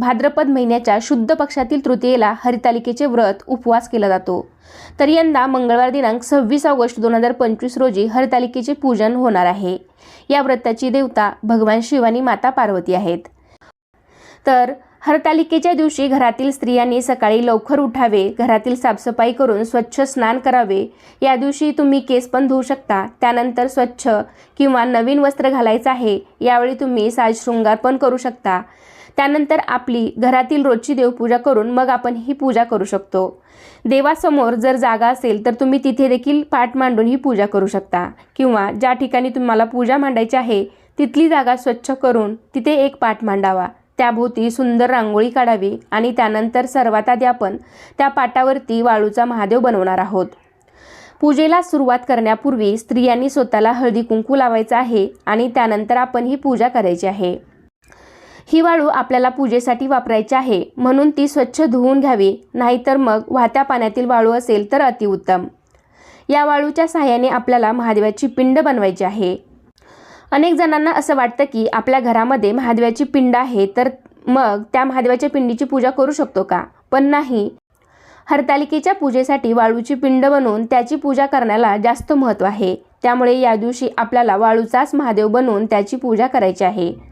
भाद्रपद महिन्याच्या शुद्ध पक्षातील तृतीयेला हरितालिकेचे व्रत उपवास केला जातो. तर यंदा मंगळवार दिनांक सव्वीस ऑगस्ट दोन हजार पंचवीस रोजी हरितालिकेचे पूजन होणार आहे. या व्रताची देवता भगवान शिवानी माता पार्वती आहेत. तर हरतालिकेच्या दिवशी घरातील स्त्रियांनी सकाळी लवकर उठावे घरातील साफसफाई करून स्वच्छ स्नान करावे. या दिवशी तुम्ही केस पण धुवू शकता. त्यानंतर स्वच्छ किंवा नवीन वस्त्र घालायचं आहे यावेळी तुम्ही साज शृंगार पण करू शकता. त्यानंतर आपली घरातील रोजची देवपूजा करून मग आपण ही पूजा करू शकतो. देवासमोर जर जागा असेल तर तुम्ही तिथे देखील पाठ मांडून ही पूजा करू शकता. किंवा ज्या ठिकाणी तुम्हाला पूजा मांडायची आहे तिथली जागा स्वच्छ करून तिथे एक पाठ मांडावा. त्याभोवती सुंदर रांगोळी काढावी आणि त्यानंतर सर्वात आधी आपण त्या पाटावरती वाळूचा महादेव बनवणार आहोत. पूजेला सुरुवात करण्यापूर्वी स्त्रियांनी स्वतःला हळदी कुंकू लावायचं आहे आणि त्यानंतर आपण ही पूजा करायची आहे. ही वाळू आपल्याला पूजेसाठी वापरायची आहे. म्हणून ती स्वच्छ धुवून घ्यावी. नाहीतर मग वाहत्या पाण्यातील वाळू असेल तर अतिउत्तम. या वाळूच्या सहाय्याने आपल्याला महादेवाची पिंड बनवायची आहे. अनेक जणांना असं वाटतं की आपल्या घरामध्ये महादेवाची पिंड आहे तर मग त्या महादेवाच्या पिंडीची पूजा करू शकतो का? पण नाही. हरतालिकेच्या पूजेसाठी वाळूची पिंड बनवून त्याची पूजा करण्याला जास्त महत्त्व आहे. त्यामुळे या दिवशी आपल्याला वाळूचाच महादेव बनवून त्याची पूजा करायची आहे.